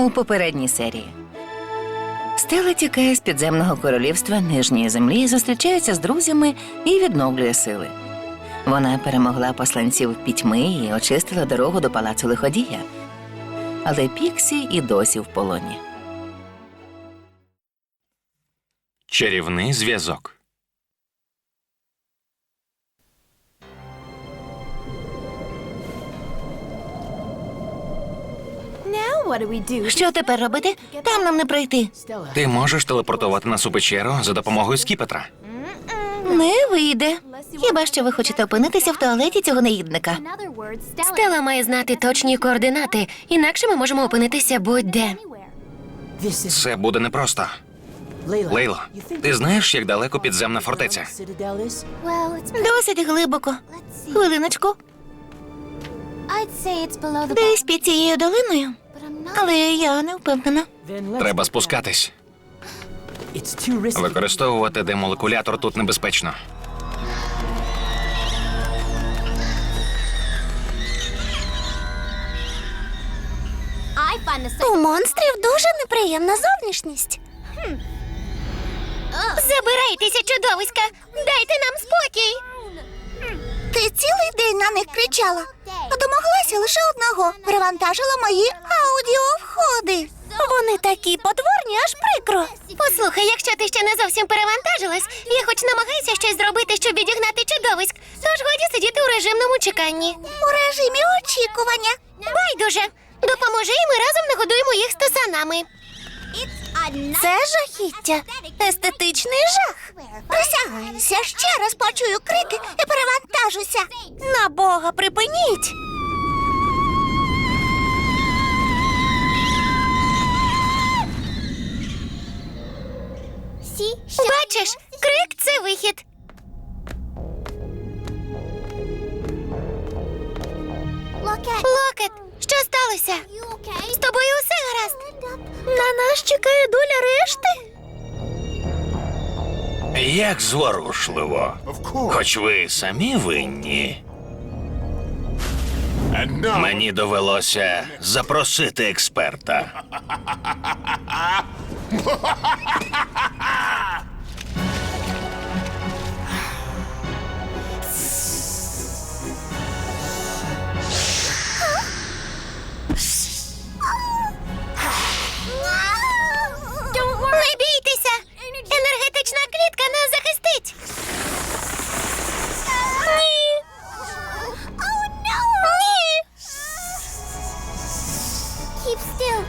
У попередній серії. Стела тікає з підземного королівства нижньої землі, зустрічається з друзями і відновлює сили. Вона перемогла посланців пітьми і очистила дорогу до палацу лиходія. Але Піксі і досі в полоні. Чарівний зв'язок. Що тепер робити? Там нам не пройти. Ти можеш телепортувати нас у печеру за допомогою скіпетра. Не вийде. Хіба що ви хочете опинитися в туалеті цього неїдника? Стела має знати точні координати, інакше ми можемо опинитися будь-де. Це буде непросто. Лейло, ти знаєш, як далеко підземна фортеця? Досить глибоко. Хвилиночку, десь під цією долиною. Але я не впевнена. Треба спускатись. Використовувати демолекулятор тут небезпечно. У монстрів дуже неприємна зовнішність. Забирайтеся, чудовиська! Дайте нам спокій! Ти цілий день на них кричала, домоглася лише одного. Перевантажила мої аудіовходи. Вони такі потворні, аж прикро. Послухай, якщо ти ще не зовсім перевантажилась, я хоч намагаюся щось зробити, щоб відігнати чудовиськ. Тож годі сидіти у режимному чеканні. У режимі очікування. Байдуже! Допоможи, і ми разом нагодуємо їх стосанами. Це жахіття. Естетичний жах. Присягаюся, ще раз почую крики і перевантажуся. На Бога, припиніть. Бачиш, крик це вихід. Локет, що сталося? З тобою усе? На нас чекає доля решти. Як зворушливо. Хоч ви самі винні. Мені довелося запросити експерта. Енергетична клітка нас захистить. Ні.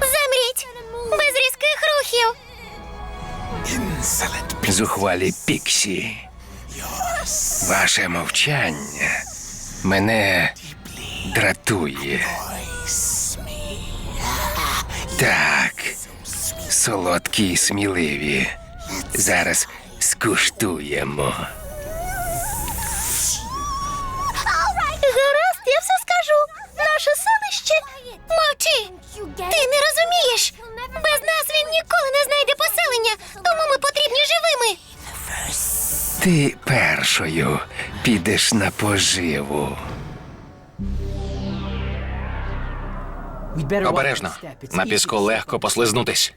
Замріть! Без різких рухів. Зухвалі Піксі. Ваше мовчання мене дратує. Так, солодкі й сміливі. Зараз скуштуємо. Гаразд, я все скажу. Наше селище. Мовчи! Ти не розумієш. Без нас він ніколи не знайде поселення, тому ми потрібні живими. Ти першою підеш на поживу. Обережно. На піску легко послизнутись.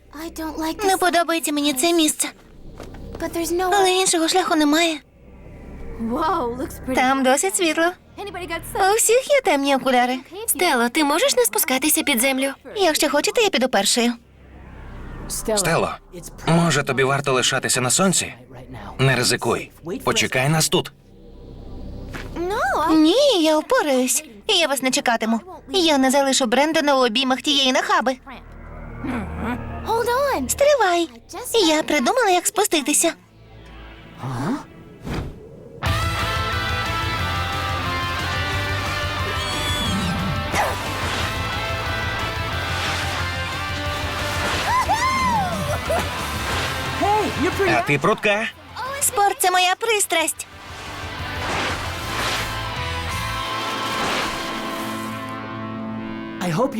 Не подобається мені це місце, але іншого шляху немає. Там досить світло. У всіх є темні окуляри. Стело, ти можеш не спускатися під землю? Якщо хочете, я піду першою. Стело, може тобі варто лишатися на сонці? Не ризикуй. Почекай нас тут. Ні, я впораюсь. Я вас не чекатиму. Я не залишу Брендона у обіймах тієї нахаби. Стривай. Я придумала, як спуститися. А ти прутка? Спорт це моя пристрасть.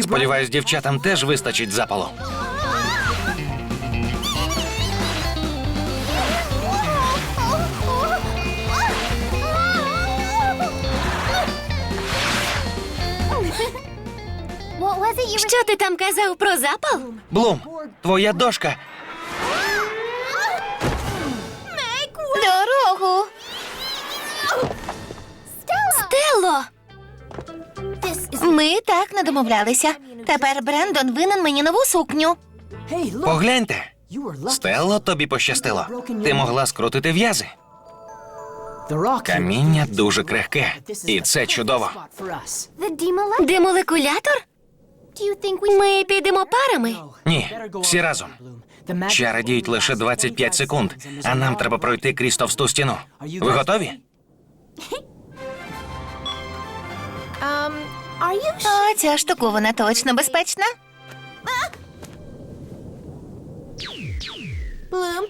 Сподіваюсь, дівчатам теж вистачить запалу. Що ти там казав про запал? Блум, твоя дошка. Дорогу. Стелло! Ми так не домовлялися. Тепер Брендон винен мені нову сукню. Погляньте. Стелло, тобі пощастило. Ти могла скрутити в'язи. Каміння дуже крихке, і це чудово. Демолекулятор? Ми підемо парами. Ні, всі разом. Чари діють лише 25 секунд, а нам треба пройти крізь товсту стіну. Ви готові? О, ця штуковина точно безпечна.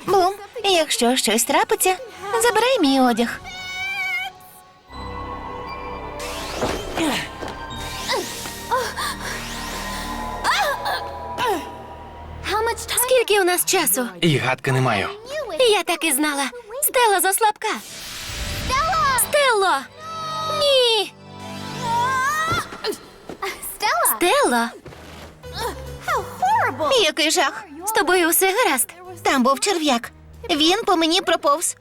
Блум, якщо щось трапиться, забирай мій одяг. У нас часу? І гадки не маю. Я так і знала. Стелла заслабка. Стелло! Ні! Стелло! Який жах. З тобою усе гаразд? Там був черв'як. Він по мені проповз.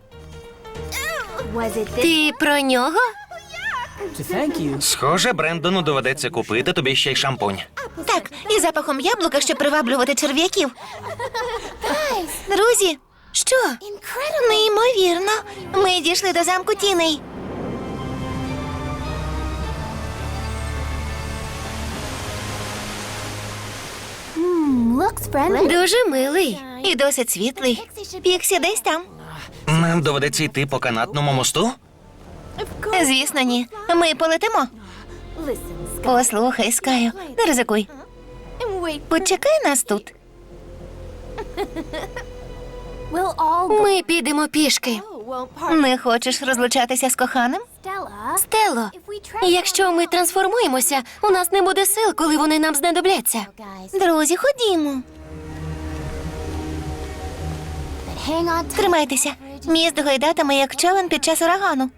Ти про нього? Схоже, Брендону доведеться купити тобі ще й шампунь. Так, і запахом яблука, щоб приваблювати черв'яків. Друзі, що? Неймовірно. Ми дійшли до замку тіней. Дуже милий. І досить світлий. Піксі десь там. Нам доведеться йти по канатному мосту? Звісно, ні. Ми полетимо. Послухай, Скаю, не ризикуй. Почекай нас тут. Ми підемо пішки. Не хочеш розлучатися з коханим? Стелло, якщо ми трансформуємося, у нас не буде сил, коли вони нам знадобляться. Друзі, ходімо. Тримайтеся. Міст гойдатиме як човен під час урагану.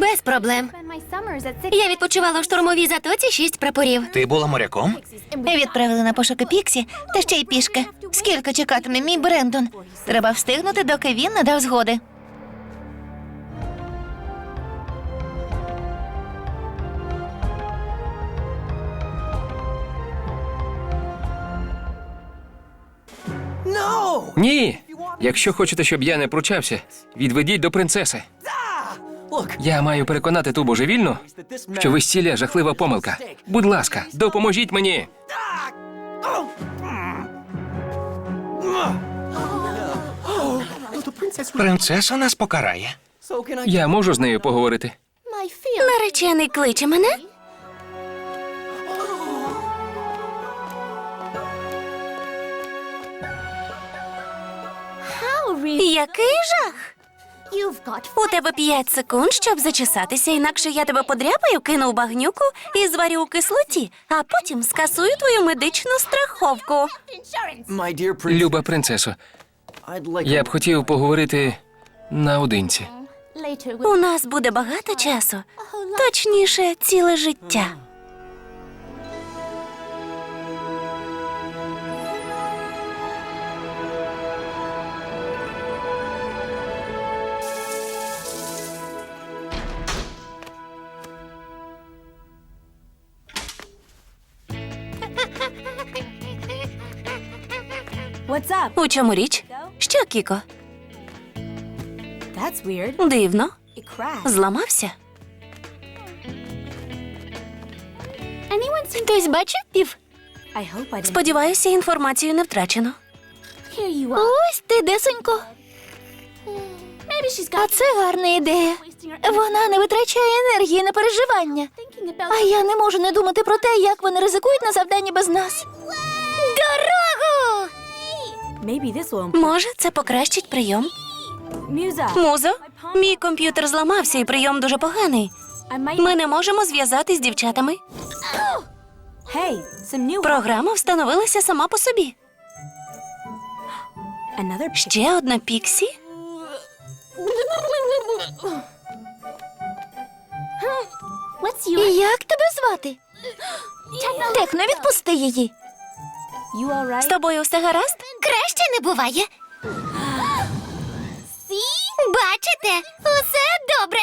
Без проблем. Я відпочивала в штурмовій затоці шість прапорів. Ти була моряком? Відправили на пошуки Піксі та ще й пішки. Скільки чекатиме мій Брендон? Треба встигнути, доки він не дав згоди. Ні. Якщо хочете, щоб я не пручався, відведіть до принцеси. Я маю переконати ту божевільну, що весілля жахлива помилка. Будь ласка, допоможіть мені. Принцеса нас покарає. Я можу з нею поговорити. Наречений кличе мене. Який жах! У тебе п'ять секунд, щоб зачесатися, інакше я тебе подряпаю, кину в багнюку і зварю у кислоті, а потім скасую твою медичну страховку. Люба принцесо, я б хотів поговорити наодинці. У нас буде багато часу, точніше, ціле життя. У чому річ? Що, Кіко? Дивно. Зламався? Хтось бачив пів? Сподіваюся, інформацію не втрачено. Ось ти, десенько. А це гарна ідея. Вона не витрачає енергії на переживання. А я не можу не думати про те, як вони ризикують на завданні без нас. Може, це покращить прийом. Музо, мій комп'ютер зламався і прийом дуже поганий. Ми не можемо зв'язатись з дівчатами. Програма встановилася сама по собі. Ще одна Піксі. Як тебе звати? Техно, відпусти її. З тобою все гаразд? Краще не буває. Бачите, усе добре.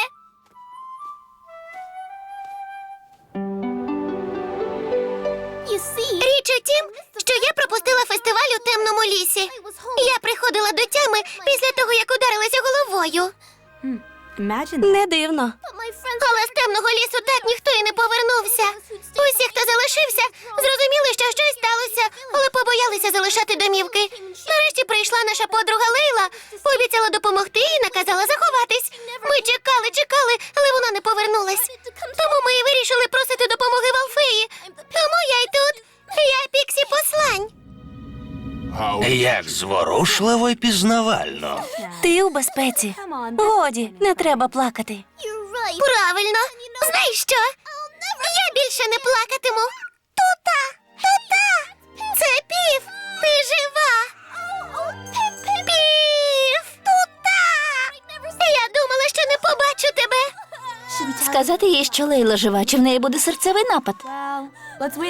Річ у тім, що я пропустила фестиваль у темному лісі. Я приходила до тями після того, як ударилася головою. Не дивно. Але з темного лісу так ніхто і не повернувся. Усі, хто залишився, зрозуміли, що щось сталося, але побоялися залишати домівки. Нарешті прийшла наша подруга Лейла, пообіцяла допомогти і наказала заховатись. Ми чекали, чекали, але вона не повернулась. Тому ми і вирішили просити допомоги в Алфеї. Тому я й тут. Я Піксі послань. Як зворушливо і пізнавально. Ти у безпеці. Годі, не треба плакати. Правильно. Знаєш що? Я більше не плакатиму. Тута! Тута! Це пів! Ти жива! Пів! Тута! Я думала, що не побачу тебе. Сказати їй, що Лейла жива, чи в неї буде серцевий напад.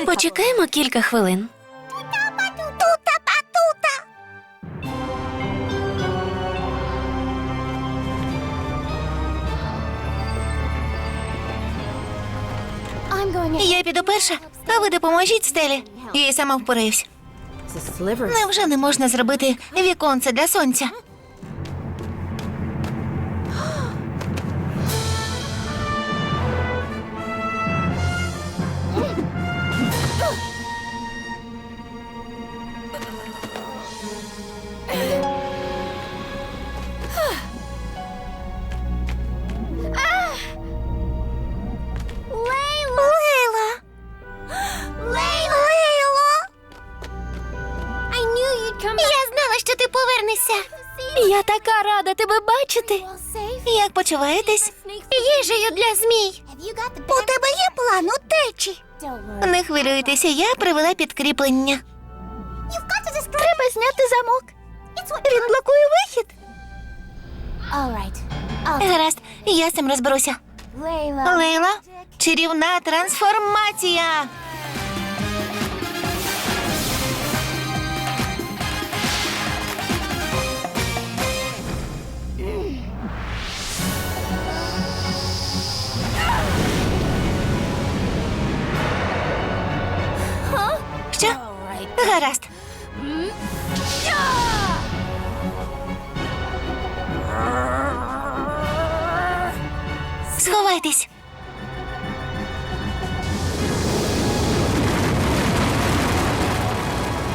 Почекаємо кілька хвилин. Я піду перша, а ви допоможіть стелі. Я й сама впораюсь. Невже не можна зробити віконце для сонця? Як? Їжею для змій. У тебе є план утечі? Не хвилюйтеся, я привела підкріплення. Треба зняти замок. Він блокує вихід. Гаразд, я з цим розберуся. Лейла, чарівна трансформація. Гаразд. Сховайтесь.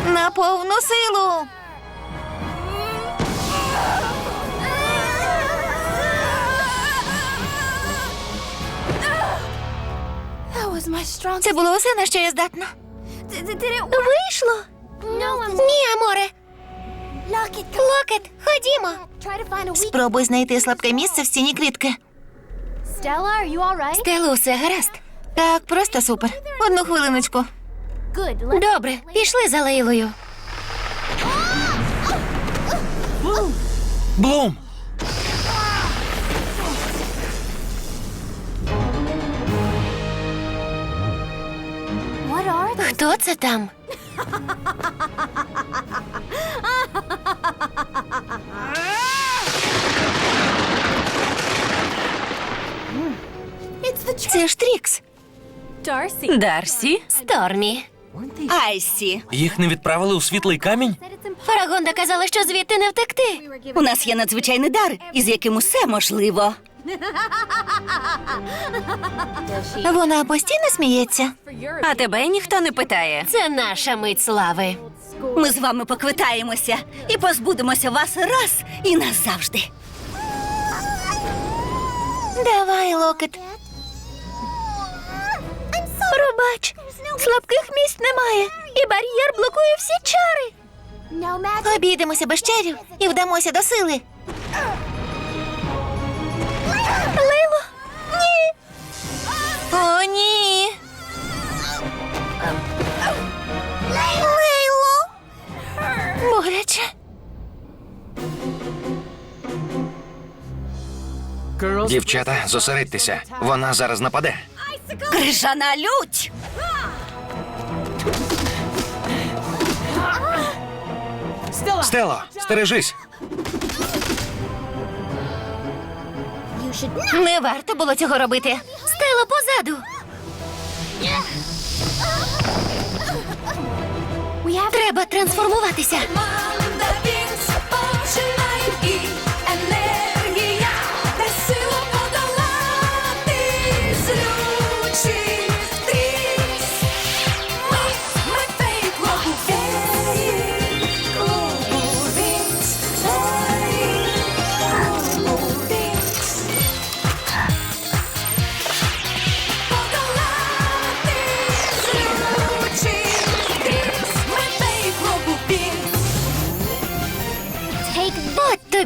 На повну силу. Це було усе, на що я здатна. Вийшло. Ні, Аморе. Локет, ходімо. Спробуй знайти слабке місце в стіні клітки. Стело, усе гаразд. Так, просто супер. Одну хвилиночку. Добре, пішли за Лейлою. Блум! Хто це там? Це ж Трікс. Дарсі, Стормі. Айсі, Їх не відправили у світлий камінь? Фарагонда казала, що звідти не втекти. у нас є надзвичайний дар, із яким усе можливо. Вона постійно сміється. А тебе ніхто не питає. Це наша мить слави. Ми з вами поквитаємося і позбудемося вас раз і назавжди. Давай, Локет. Пробач, слабких місць немає, і бар'єр блокує всі чари. Обійдемося без чарів і вдамося до сили. О, ні. Лейло. Боляче. Дівчата, зосередьтеся. Вона зараз нападе. Крижана лють! Стело, стережись. Не варто було цього робити. Стело позаду. Треба трансформуватися.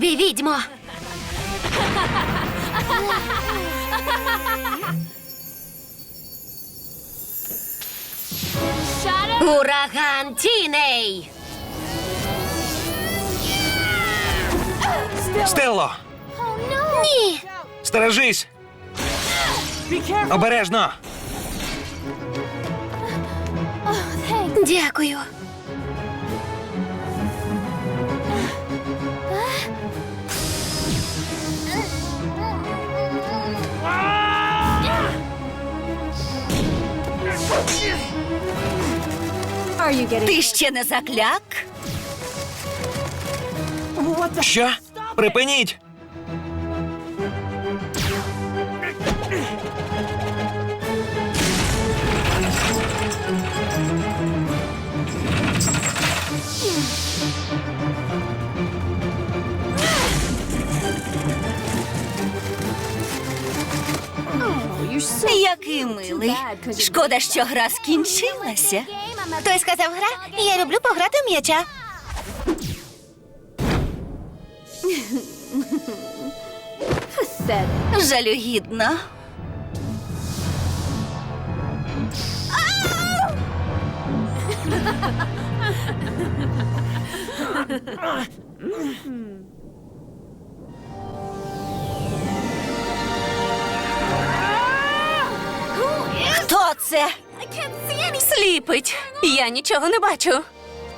Тобі відьмо. Ураган тіней. Стело! Ні. Стережись! Обережно! Дякую. Ти ще не закляк? Що? Припиніть! Який милий. Шкода, що гра скінчилася. Хтось сказав гра, я люблю пограти в м'яча. Жалюгідно. Хто це? Сліпить. Я нічого не бачу.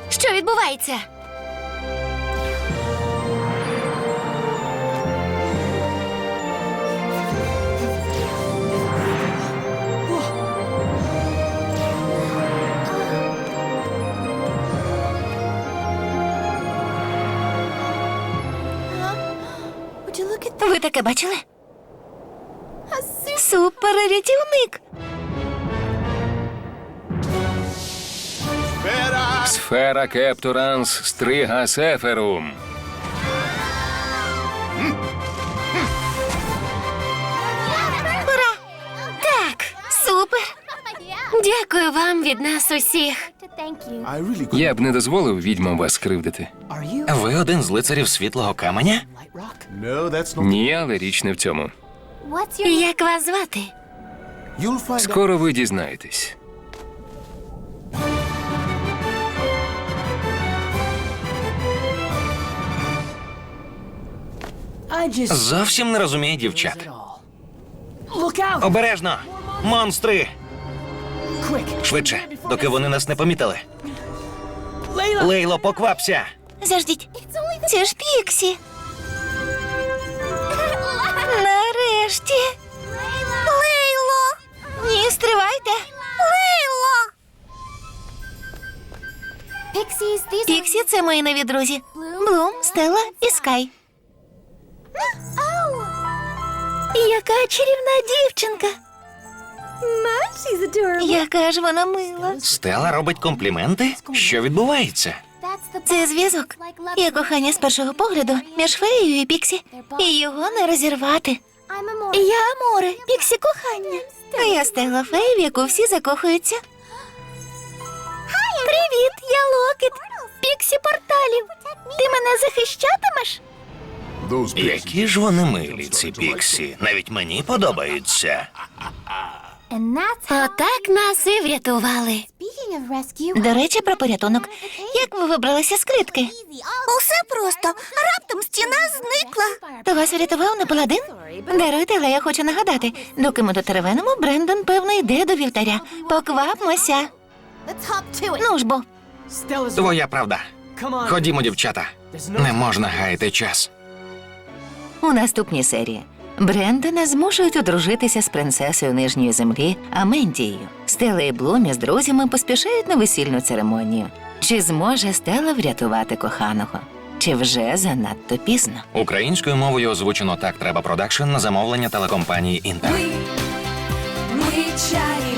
Що відбувається? Ви таке бачили? Супер рятівник. Сфера Кептуранс Стрига Сеферум. Ура! Так, супер. Дякую вам від нас усіх. Я б не дозволив відьмам вас скривдити. Ви один з лицарів світлого каменя? Ні, але річ не в цьому. Як вас звати? Скоро ви дізнаєтесь. Зовсім не розуміє дівчат. Обережно! Монстри! Швидше, доки вони нас не помітили. Лейло, поквапся! Заждіть. Це ж Піксі. Нарешті. Лейло. Ні, стривайте. Лейло. Піксі це мої нові друзі. Блум, Стелла і Скай. Яка чарівна дівчинка. Яка ж вона мила. Стела робить компліменти? Що відбувається? Це зв'язок. Є кохання з першого погляду між феєю і Піксі. І його не розірвати. Я Аморе, Піксі кохання. А я Стелла Фей, в яку всі закохуються. Привіт, я Локет. Піксі порталів. Ти мене захищатимеш? Які ж вони милі, ці піксі. Навіть мені подобаються. Отак нас і врятували. До речі, про порятунок. Як ви вибралися з клітки? Усе просто. Раптом стіна зникла. То вас врятував не паладин? Даруйте, але я хочу нагадати, доки ми до теревеному, Брендон, певно, йде до вівтаря. Поквапмося. Ну ж бо. Твоя правда. Ходімо, дівчата. Не можна гаяти час. У наступній серії Брендона змушують одружитися з принцесою нижньої землі Амендією. Стела і Блумі з друзями поспішають на весільну церемонію. Чи зможе Стела врятувати коханого? Чи вже занадто пізно? Українською мовою озвучено так треба продакшн на замовлення телекомпанії Інтер. Ми, ми чарівниці